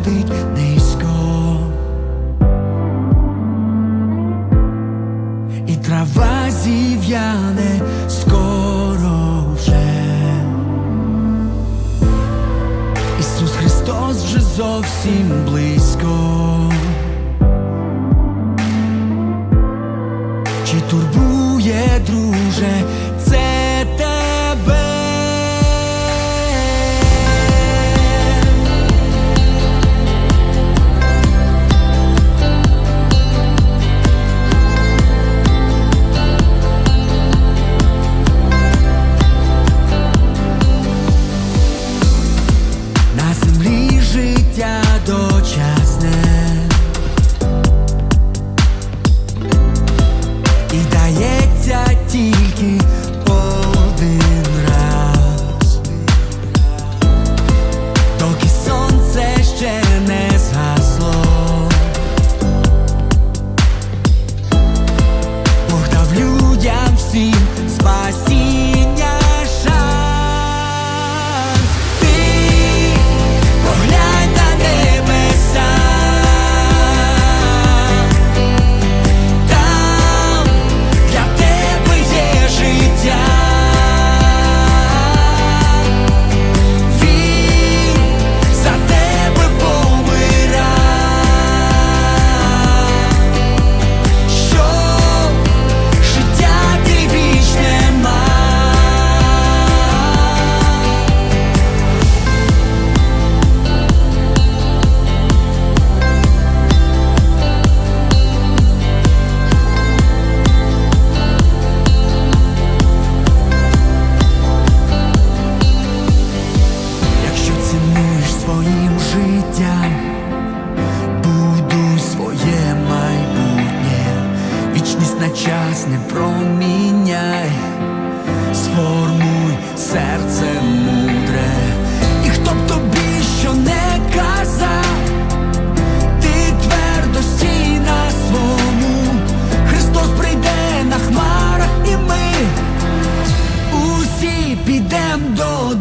сходить низько, і трава зів'яне скоро вже. Ісус Христос вже зовсім близько. Час не проміняй, сформуй серце мудре, і хто б тобі що не казав, ти твердо на свому, Христос прийде на хмарах, і ми усі підем до